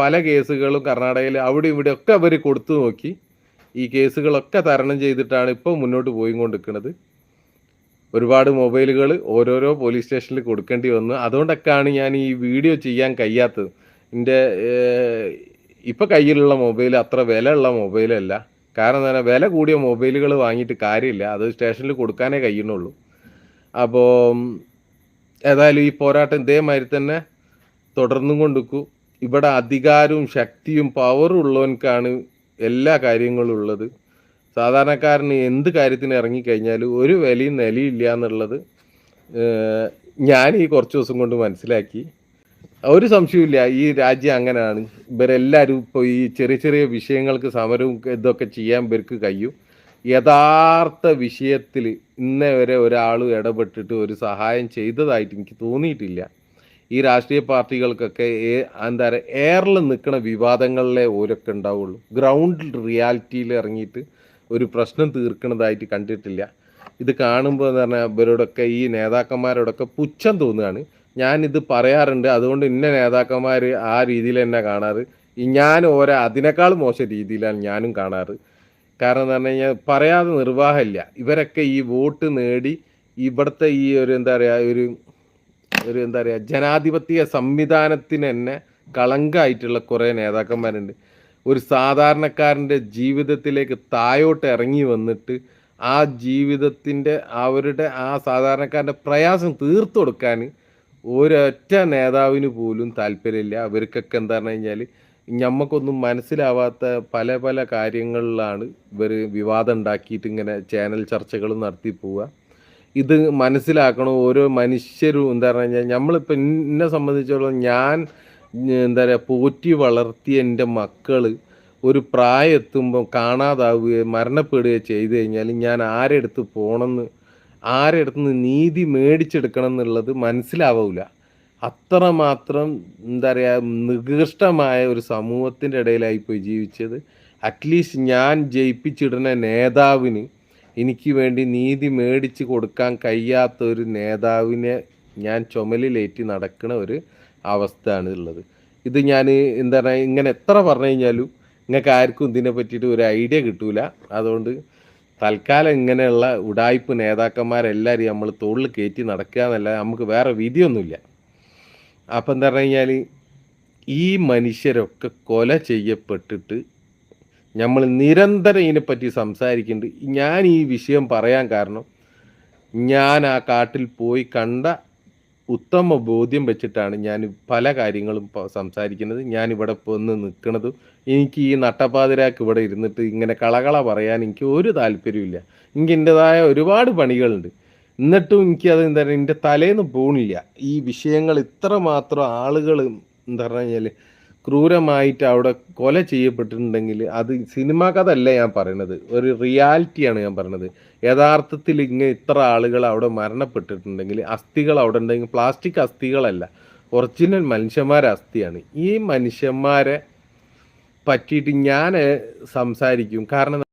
പല കേസുകളും കർണാടകയിൽ അവിടെ ഇവിടെ ഒക്കെ അവർ കൊടുത്തു നോക്കി. ഈ കേസുകളൊക്കെ തരണം ചെയ്തിട്ടാണ് ഇപ്പോൾ മുന്നോട്ട് പോയി കൊണ്ടിരിക്കുന്നത് ഒരുപാട് മൊബൈലുകൾ ഓരോരോ പോലീസ് സ്റ്റേഷനിൽ കൊടുക്കേണ്ടി വന്നു. അതുകൊണ്ടൊക്കെയാണ് ഞാൻ ഈ വീഡിയോ ചെയ്യാൻ കഴിയാത്തത്. എന്റെ ഇപ്പം കയ്യിലുള്ള മൊബൈൽ അത്ര വിലയുള്ള മൊബൈലല്ല. കാരണം എന്താ പറയുക വില കൂടിയ മൊബൈലുകൾ വാങ്ങിയിട്ട് കാര്യമില്ല. അത് സ്റ്റേഷനിൽ കൊടുക്കാനേ കഴിയുന്നുള്ളൂ. അപ്പോൾ ഏതായാലും ഈ പോരാട്ടം ഇതേമാതിരി തന്നെ തുടർന്നും കൊണ്ടിരിക്കൂ. ഇവിടെ അധികാരവും ശക്തിയും പവറും ഉള്ളവനക്കാണ് എല്ലാ കാര്യങ്ങളും ഉള്ളത്. സാധാരണക്കാരന് എന്ത് കാര്യത്തിന് ഇറങ്ങിക്കഴിഞ്ഞാലും ഒരു വിലയും നിലയില്ല എന്നുള്ളത് ഞാൻ ഈ കുറച്ച് ദിവസം കൊണ്ട് മനസ്സിലാക്കി. ഒരു സംശയമില്ല ഈ രാജ്യം അങ്ങനെയാണ്. ഇവരെല്ലാവരും ഇപ്പോൾ ഈ ചെറിയ ചെറിയ വിഷയങ്ങൾക്ക് സമരവും ഇതൊക്കെ ചെയ്യാൻ ഇവർക്ക് കഴിയും. യഥാർത്ഥ വിഷയത്തിൽ ഇന്നേ വരെ ഒരാൾ ഇടപെട്ടിട്ട് ഒരു സഹായം ചെയ്തതായിട്ട് എനിക്ക് തോന്നിയിട്ടില്ല. ഈ രാഷ്ട്രീയ പാർട്ടികൾക്കൊക്കെ എന്താ പറയുക എയറിൽ നിൽക്കുന്ന വിവാദങ്ങളിലെ ഓരൊക്കെ ഉണ്ടാവുള്ളൂ. ഗ്രൗണ്ട് റിയാലിറ്റിയിൽ ഇറങ്ങിയിട്ട് ഒരു പ്രശ്നം തീർക്കുന്നതായിട്ട് കണ്ടിട്ടില്ല. ഇത് കാണുമ്പോൾ എന്ന് പറഞ്ഞാൽ ഇവരോടൊക്കെ ഈ നേതാക്കന്മാരോടൊക്കെ പുച്ഛം തോന്നുകയാണ്. ഞാനിത് പറയാറുണ്ട്. അതുകൊണ്ട് ഇന്ന നേതാക്കന്മാർ ആ രീതിയിൽ തന്നെ കാണാറ്. ഞാൻ ഓരോ അതിനേക്കാൾ മോശം രീതിയിലാണ് ഞാനും കാണാറ്. കാരണം എന്ന് പറഞ്ഞു കഴിഞ്ഞാൽ പറയാതെ നിർവാഹമില്ല. ഇവരൊക്കെ ഈ വോട്ട് നേടി ഇവിടുത്തെ ഈ ഒരു എന്താ പറയുക ഒരു ഒരു എന്താ പറയുക ജനാധിപത്യ സംവിധാനത്തിന് തന്നെ കളങ്കമായിട്ടുള്ള കുറേ നേതാക്കന്മാരുണ്ട്. ഒരു സാധാരണക്കാരന്റെ ജീവിതത്തിലേക്ക് തായോട്ട് ഇറങ്ങി വന്നിട്ട് ആ ജീവിതത്തിന്റെ അവരുടെ ആ സാധാരണക്കാരന്റെ പ്രയാസം തീർത്തു കൊടുക്കാൻ ഒരൊറ്റ നേതാവിന് പോലും താല്പര്യമില്ല. അവർക്കൊക്കെ എന്താ പറഞ്ഞു കഴിഞ്ഞാൽ നമുക്കൊന്നും മനസ്സിലാവാത്ത പല പല കാര്യങ്ങളിലാണ് ഇവർ വിവാദം ഉണ്ടാക്കിയിട്ട് ഇങ്ങനെ ചാനൽ ചർച്ചകൾ നടത്തി പോവുക. ഇത് മനസ്സിലാക്കണം? ഓരോ മനുഷ്യരും എന്താ പറഞ്ഞു കഴിഞ്ഞാൽ നമ്മളിപ്പോൾ എന്നെ സംബന്ധിച്ചോളം ഞാൻ എന്താ പറയുക പോറ്റി വളർത്തിയ എന്റെ മക്കൾ ഒരു പ്രായം എത്തുമ്പോൾ കാണാതാവുകയോ മരണപ്പെടുകയോ ചെയ്തു കഴിഞ്ഞാൽ ഞാൻ ആരെടുത്ത് പോകണമെന്ന് ആരെടുത്ത് നിന്ന് നീതി മേടിച്ചെടുക്കണം എന്നുള്ളത് മനസ്സിലാവില്ല അത്രമാത്രം എന്താ പറയുക നികൃഷ്ടമായ ഒരു സമൂഹത്തിന്റെ ഇടയിലായി പോയി ജീവിച്ചത്. അറ്റ്ലീസ്റ്റ് ഞാൻ ജയിപ്പിച്ചിടുന്ന നേതാവിന് എനിക്ക് വേണ്ടി നീതി മേടിച്ച് കൊടുക്കാൻ കഴിയാത്ത ഒരു നേതാവിനെ ഞാൻ ചുമലിലേറ്റി നടക്കുന്ന ഒരു അവസ്ഥയാണ് ഉള്ളത്. ഇത് ഞാൻ എന്താ പറയുക ഇങ്ങനെ എത്ര പറഞ്ഞു കഴിഞ്ഞാലും നിങ്ങൾക്ക് ആർക്കും ഇതിനെ പറ്റിയിട്ട് ഒരു ഐഡിയ കിട്ടൂല. അതുകൊണ്ട് തൽക്കാലം ഇങ്ങനെയുള്ള ഉടായ്പ് നേതാക്കന്മാരെല്ലാവരും നമ്മൾ തോളിൽ കയറ്റി നടക്കുക എന്നല്ല നമുക്ക് വേറെ വിധിയൊന്നുമില്ല. അപ്പം എന്താ പറഞ്ഞു കഴിഞ്ഞാൽ ഈ മനുഷ്യരൊക്കെ കൊല ചെയ്യപ്പെട്ടിട്ട് നമ്മൾ നിരന്തരം ഇതിനെപ്പറ്റി സംസാരിക്കുന്നുണ്ട് ഞാൻ ഈ വിഷയം പറയാൻ കാരണം ഞാൻ ആ കാട്ടിൽ പോയി കണ്ട ഉത്തമ ബോധ്യം വെച്ചിട്ടാണ് ഞാൻ പല കാര്യങ്ങളും സംസാരിക്കുന്നത്. ഞാൻ ഇവിടെ വന്ന് നിൽക്കുന്നതും എനിക്ക് ഈ നട്ടപ്പാതിരാക്ക് ഇവിടെ ഇരുന്നിട്ട് ഇങ്ങനെ കളകള പറയാൻ എനിക്ക് ഒരു താല്പര്യമില്ല എനിക്ക് എന്റെതായ ഒരുപാട് പണികളുണ്ട്. എന്നിട്ടും എനിക്ക് അത് എന്താ പറയുക എന്റെ തലേന്ന് പോണില്ല. ഈ വിഷയങ്ങൾ ഇത്രമാത്രം ആളുകൾ എന്താ പറഞ്ഞു കഴിഞ്ഞാൽ ക്രൂരമായിട്ട് അവിടെ കൊല ചെയ്യപ്പെട്ടിട്ടുണ്ടെങ്കിൽ അത് സിനിമ കഥ അല്ല ഞാൻ പറയണത്. ഒരു റിയാലിറ്റിയാണ് ഞാൻ പറയണത്. യഥാർത്ഥത്തിൽ ഇങ്ങനെ ഇത്ര ആളുകൾ അവിടെ മരണപ്പെട്ടിട്ടുണ്ടെങ്കിൽ അസ്ഥികൾ അവിടെ ഉണ്ടെങ്കിൽ പ്ലാസ്റ്റിക് അസ്ഥികളല്ല ഒറിജിനൽ മനുഷ്യന്മാരെ അസ്ഥിയാണ്. ഈ മനുഷ്യന്മാരെ പറ്റിയിട്ട് ഞാൻ സംസാരിക്കും. കാരണം